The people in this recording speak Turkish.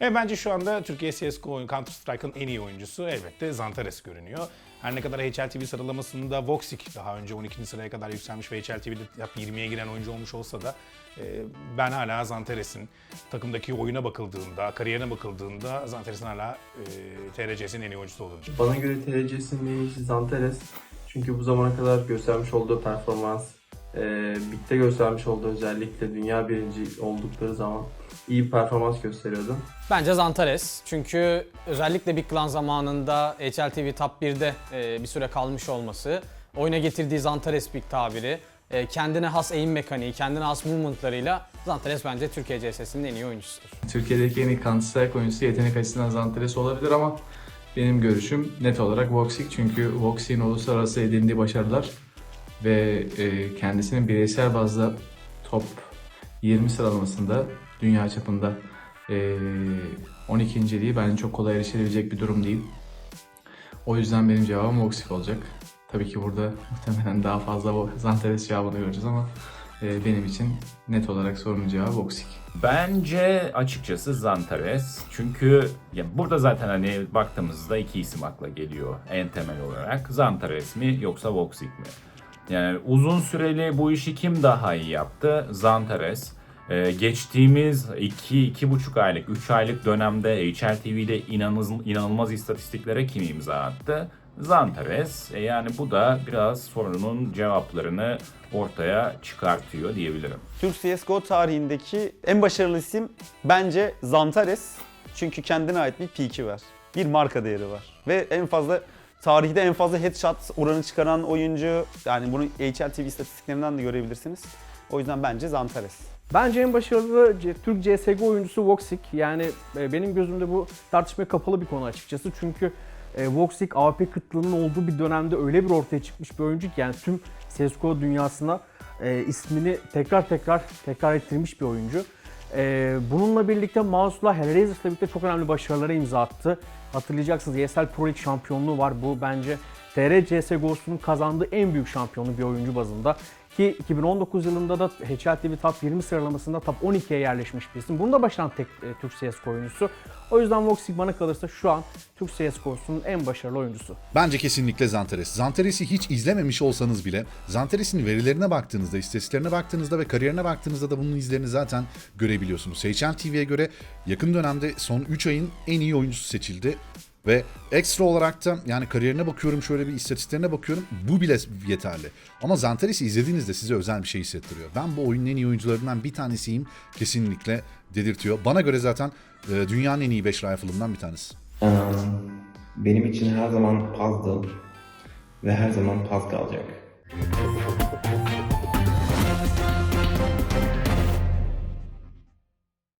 E bence şu anda Türkiye CSGO oyun Counter Strike'ın en iyi oyuncusu elbette Zantares görünüyor. Her ne kadar HLTV sıralamasında Voxic daha önce 12. sıraya kadar yükselmiş ve HLTV'de top 20'ye giren oyuncu olmuş olsa da e, ben hala Zantares'in takımdaki oyuna bakıldığında, kariyerine bakıldığında Zantares'in hala e, TRC'sinin en iyi oyuncusu olduğunu. Bana göre TRC'sinin en iyisi Zanteres. Çünkü bu zamana kadar göstermiş olduğu performans, e, Bit'te göstermiş olduğu özellikle dünya birinci oldukları zaman iyi bir performans gösteriyordu. Bence Zantares. Çünkü özellikle Big Clan zamanında HLTV Top 1'de e, bir süre kalmış olması, oyuna getirdiği Zantares Big tabiri, e, kendine has aim mekaniği, kendine has movementlarıyla Zantares bence Türkiye CS'sinin en iyi oyuncusudur. Türkiye'deki en iyi Counter Strike oyuncusu yetenek açısından Zantares olabilir ama benim görüşüm net olarak Voxic. Çünkü Voxic'in uluslararası edindiği başarılar ve e, kendisinin bireysel bazda top 20 sıralamasında dünya çapında e, 12. liği bence çok kolay erişilebilecek bir durum değil. O yüzden benim cevabım Voxic olacak. Tabii ki burada muhtemelen daha fazla Zantares cevabını göreceğiz ama e, benim için net olarak sorunun cevabı Voxic. Bence açıkçası Zantares. Çünkü ya burada zaten hani baktığımızda iki isim akla geliyor en temel olarak. Zantares mi yoksa Voxic mi? Yani uzun süreli bu işi kim daha iyi yaptı? Zantares. Ee, geçtiğimiz 2-2,5 aylık, 3 aylık dönemde HLTV'de inanılmaz, inanılmaz istatistiklere kim imza attı? Zantares. E yani bu da biraz sorunun cevaplarını ortaya çıkartıyor diyebilirim. Türk CSGO tarihindeki en başarılı isim bence Zantares. Çünkü kendine ait bir peak'i var. Bir marka değeri var. Ve en fazla tarihte en fazla headshot oranı çıkaran oyuncu. Yani bunu HLTV istatistiklerinden de görebilirsiniz. O yüzden bence Zantares. Bence en başarılı Türk CSGO oyuncusu Voxic. Yani e, benim gözümde bu tartışmaya kapalı bir konu açıkçası. Çünkü e, Voxic AWP kıtlığının olduğu bir dönemde öyle bir ortaya çıkmış bir oyuncu ki yani tüm CSGO dünyasına e, ismini tekrar tekrar tekrar ettirmiş bir oyuncu. E, bununla birlikte Mouse'la Hellraisers'la birlikte çok önemli başarılara imza attı. Hatırlayacaksınız ESL Pro League şampiyonluğu var. Bu bence TR CSGO'sunun kazandığı en büyük şampiyonluğu bir oyuncu bazında. Ki 2019 yılında da HLTV Top 20 sıralamasında Top 12'ye yerleşmiş bir isim. Bunu da başaran tek e, Türk CSGO oyuncusu. O yüzden Voxic bana kalırsa şu an Türk CSGO'sunun en başarılı oyuncusu. Bence kesinlikle Zantares. Zantares'i hiç izlememiş olsanız bile Zantares'in verilerine baktığınızda, istatistiklerine baktığınızda ve kariyerine baktığınızda da bunun izlerini zaten görebiliyorsunuz. HLTV'ye göre yakın dönemde son 3 ayın en iyi oyuncusu seçildi. Ve ekstra olarak da yani kariyerine bakıyorum şöyle bir istatistiklerine bakıyorum bu bile yeterli. Ama Zantares'i izlediğinizde size özel bir şey hissettiriyor. Ben bu oyunun en iyi oyuncularından bir tanesiyim kesinlikle dedirtiyor. Bana göre zaten e, dünyanın en iyi 5 rifle'ından bir tanesi. Benim için her zaman pazdı ve her zaman paz kalacak.